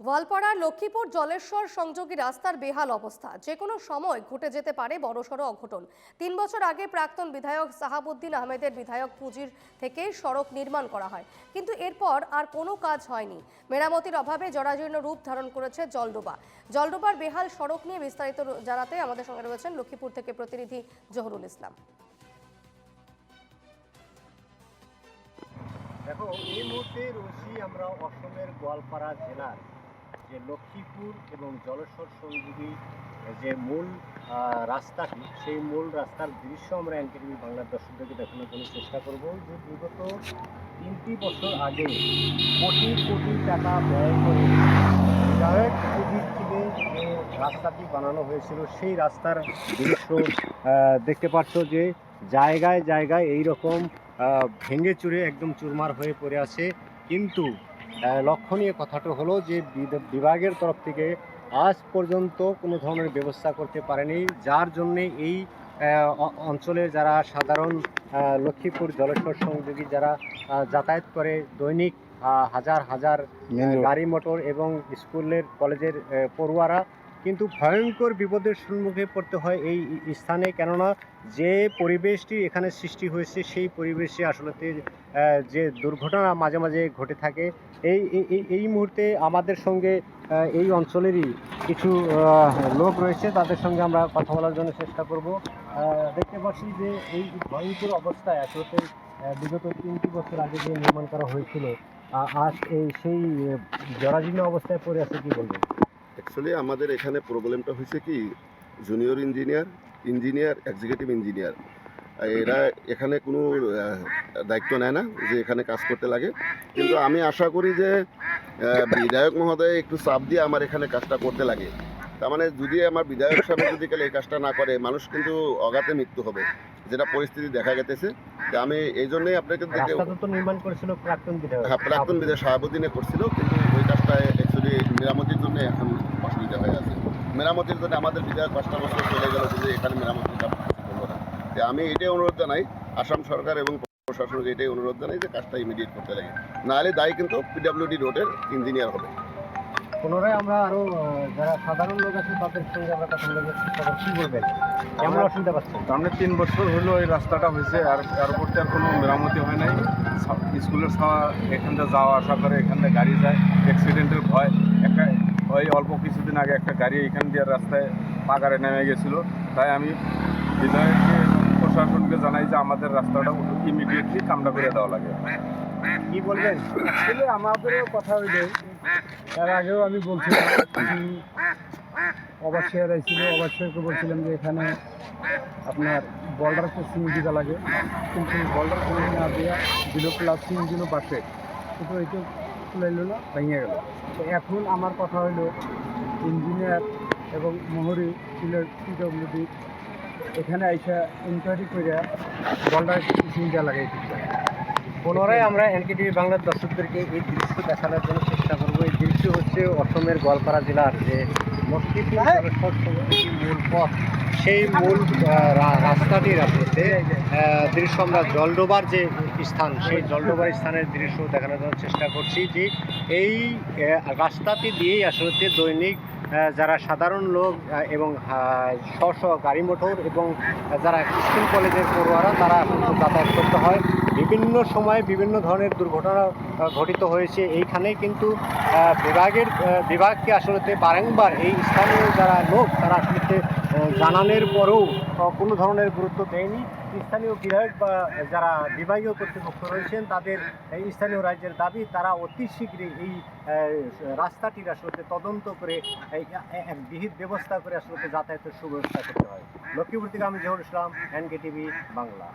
গোয়ালপাড়ার লক্ষ্মীপুর জলেশ্বর সংযোগী রাস্তার বেহাল অবস্থা। যে কোনো সময় ঘটে যেতে পারে বড়সড় অঘটন। তিন বছর আগে প্রাক্তন বিধায়ক সাহাবুদ্দিন আহমেদের বিধায়ক পুঁজির থেকে সড়ক নির্মাণ করা হয়। কিন্তু এরপর আর কোনো কাজ হয়নি। মেরামতির অভাবে জরাজীর্ণ রূপ ধারণ করেছে জলডোবা। জলডোবার বেহাল সড়ক নিয়ে বিস্তারিত জানাতে আমাদের সঙ্গে রয়েছেন লক্ষ্মীপুর থেকে প্রতিনিধি জহরুল ইসলাম। দেখো, এই মুহূর্তে রয়েছি আমরা অসমের গোয়ালপাড়া জেলার। যে লক্ষ্মীপুর এবং জলেশ্বর সংযোগী যে মূল রাস্তাটি, সেই মূল রাস্তার দৃশ্য আমরা এনকেটিভি বাংলার দর্শকদেরকে দেখানোর জন্য চেষ্টা করব যে বিগত তিনটি বছর আগে কোটি কোটি টাকা ব্যয় করে থেকে যে রাস্তাটি বানানো হয়েছিল, সেই রাস্তার দৃশ্য দেখতে পাচ্ছ যে জায়গায় জায়গায় এই রকম ভেঙে চুরে একদম চুরমার হয়ে পড়ে আছে। কিন্তু লক্ষণীয় কথাটা হলো যে বিভাগের তরফ থেকে আজ পর্যন্ত কোনো ধরনের ব্যবস্থা করতে পারেনি যার জন্যে এই অঞ্চলে যারা সাধারণ লক্ষ্মীপুর জলেশ্বর সংযোগী যারা যাতায়াত করে দৈনিক হাজার হাজার গাড়ি মোটর এবং স্কুলের কলেজের পড়ুয়ারা কিন্তু ভয়ঙ্কর বিপদের সম্মুখে পড়তে হয় এই স্থানে কেননা যে পরিবেশটি এখানে সৃষ্টি হয়েছে, সেই পরিবেশে আসলে যে দুর্ঘটনা মাঝে মাঝে ঘটে থাকে, এই, এই- মুহূর্তে আমাদের সঙ্গে এই অঞ্চলেরই কিছু লোক রয়েছে, তাদের সঙ্গে আমরা কথা বলার জন্য চেষ্টা করব। দেখতে পাচ্ছি যে এই ভয়ঙ্কর অবস্থায় আসলে বিগত তিনটি বছর আগে যে নির্মাণ করা হয়েছিল আজ এই সেই জরাজীর্ণ অবস্থায় পড়ে আছে কি বলবেন? অ্যাকচুয়ালি আমাদের এখানে প্রবলেমটা হয়েছে কি? Junior engineer engineer executive engineer এরা এখানে কোনো দায়িত্ব নেয় না যে এখানে কাজ করতে লাগে। কিন্তু আমি আশা করি যে বিধায়ক মহোদয় একটু চাপ দিয়ে আমার এখানে কাজটা করতে লাগে। তার মানে যদি আমার বিধায়ক সাহেব যদি কালে এই কাজটা না করে মানুষ কিন্তু অগাতে মৃত্যু হবে যেটা পরিস্থিতি দেখা গেতেছে। তা আমি এই জন্যই আপনাকে দেখে নির্মাণ করেছিল প্রাক্তন বিধায়ক। হ্যাঁ প্রাক্তন বিধায়ক শাহাবুদ্দিনে করছিল কিন্তু ওই কাজটা অ্যাকচুয়ালি মেরামতির জন্য এখন অসুবিধা হয়ে আছে। মেরামতির জন্য আমাদের বিধায়ক পাঁচটা বছর চলে গেল যে এখানে মেরামতির কাজ করব না। তো আমি এটাই অনুরোধ জানাই আসাম সরকার এবং প্রশাসনকে এটাই অনুরোধ জানাই যে কাজটা ইমিডিয়েট করতে লাগে। নাহলে দায়ী কিন্তু পিডাব্লিউডি রোডের ইঞ্জিনিয়ার হবে। পুনরায় আমরা আরও যারা সাধারণ লোক আছে তাদের সঙ্গে আমরা কথা বলে করব। কি বলবেন? কেমন অসুবিধা পাচ্ছেন? সামনে তিন বছর হলো এই রাস্তাটা হয়েছে আর উপর আর কোনো মেরামতি হয় নাই। স্কুলের সা- এখান থেকে যাওয়া আসা করে এখান থেকে গাড়ি যায়। অ্যাক্সিডেন্টের ভয়। একটা ওই অল্প কিছুদিন আগে একটা গাড়ি এখান দিয়ে রাস্তায় পাগারে নেমে গেছিল। তাই আমি বিধায়ককে প্রশাসনকে জানাই যে আমাদের রাস্তাটা ইমিডিয়েটলি কামটা করে দেওয়া লাগে। কি বলবেন? আসলে আমাদেরও কথা হইলে এর আগেও আমি বলছিলাম অবশ্যই ছিল অবশ্যইকে বলছিলাম যে এখানে আপনার বর্ডার সিম দিতে লাগে। কিন্তু বর্ডার সিম না দেওয়া দিল প্লাস সিম দিল পাশে কিন্তু এইটা খুলাইল না ভেঙে গেল। তো এখন আমার কথা হলো ইঞ্জিনিয়ার এবং মোহরি সিলেট পিডব্লিউডি এখানে আইসা ইনকোয়ারি করে বর্ডার সিম দেওয়া লাগে পুনরায় আমরা এনকেটিভি বাংলার দর্শকদেরকে এই দৃশ্য দেখানোর জন্য চেষ্টা করব। এই দৃশ্য হচ্ছে অসমের গোয়ালপাড়া জেলার যে লক্ষ্মীপুর মূল পথ সেই মূল রাস্তাটির আসলে দৃশ্য আমরা জলডোবার যে স্থান সেই জলডোবার স্থানের দৃশ্য দেখানোর জন্য চেষ্টা করছি যে এই রাস্তাটি দিয়েই আসলে দৈনিক যারা সাধারণ লোক এবং স্ব স্ব গাড়ি, মোটর এবং যারা স্কুল কলেজের পড়ুয়ারা, তারা যাতায়াত করতে হয়। বিভিন্ন সময়ে বিভিন্ন ধরনের দুর্ঘটনা ঘটিত হয়েছে। এইখানে কিন্তু বিভাগের বিভাগকে আসলে বারংবার এই স্থানীয় যারা লোক, তারা আসলে জানানোর পরেও কোনো ধরনের গুরুত্ব দেয়নি। স্থানীয় বিধায়ক বা যারা বিভাগীয় কর্তৃপক্ষ রয়েছেন, তাদের স্থানীয় রাজ্যের দাবি, তারা অতি শীঘ্রই এই রাস্তাটির আসলে তদন্ত করে এক বিহিত ব্যবস্থা করে আসলে যাতায়াতের সুব্যবস্থা করতে হয়। লক্ষ্মীপুর থেকে আমি জহুর ইসলাম এনকে টিভি বাংলা।